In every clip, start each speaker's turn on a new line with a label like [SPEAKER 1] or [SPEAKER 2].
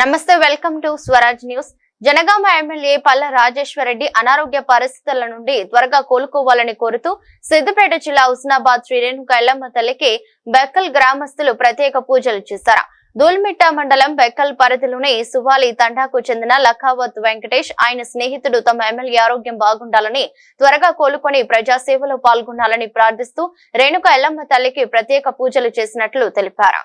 [SPEAKER 1] నమస్తే welcome to Swaraj news. Jangaon MLA Palla Rajeshwar Reddy అనారోగ్య పరిస్థితుల నుండి త్వరగా కోలుకోవాలని కోరుతూ సిద్దిపేట జిల్లా హుస్నాబాద్ శ్రీ రేణుక ఎల్లమ్మ తల్లికి బెక్కల్ గ్రామస్తులు ప్రత్యేక పూజలు చేశారు. దూల్మిట్ట మండలం బెక్కల్ పరిధిలోని సువాలి తండాకు చెందిన లఖావత్ వెంకటేష్ ఆయన స్నేహితుడు తమ ఎమ్మెల్యే ఆరోగ్యం బాగుండాలని త్వరగా కోలుకొని ప్రజాసేవలో పాల్గొనాలని ప్రార్థిస్తూ రేణుక ఎల్లమ్మ తల్లికి ప్రత్యేక పూజలు చేసినట్లు తెలిపారు.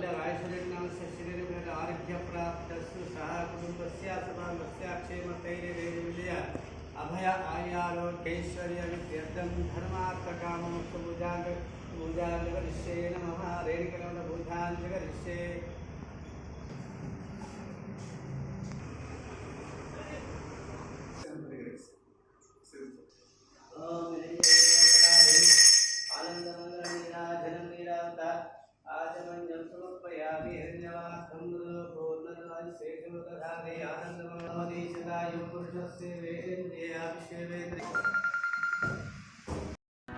[SPEAKER 2] పల్లె రాయశ్వరీనామస్య ఆరోగ్య ఆరోగ్యప్రాప్తస్సు సహ కుటుంబస్య సమానస్య క్షేమస్థైర్య విజయ అభయ ఆయారోగ్యైశ్వర్య విద్యర్థం ధర్మాత్మకామోక్ష భుజాంగ భుజాంగరిష్యే నమః రేణికరమణ భుజాంగరిష్యే ఓం ఆనందమంగళం నీరాజనం నీరావత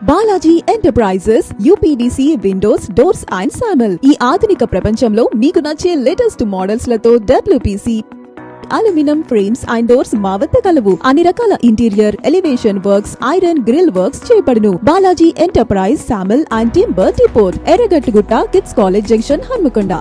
[SPEAKER 3] Balaji enterprises UPDC windows doors and Samal. ఈ ఆధునిక ప్రపంచంలో మీకు నచ్చే latest మోడల్స్లతో WPC aluminium frames and doors మా వద్ద కలవు. అన్ని రకాల interior elevation works iron grill works చేయబడును. Balaji enterprise Samal and timber depot Erragattugutta kids college junction Hanamkonda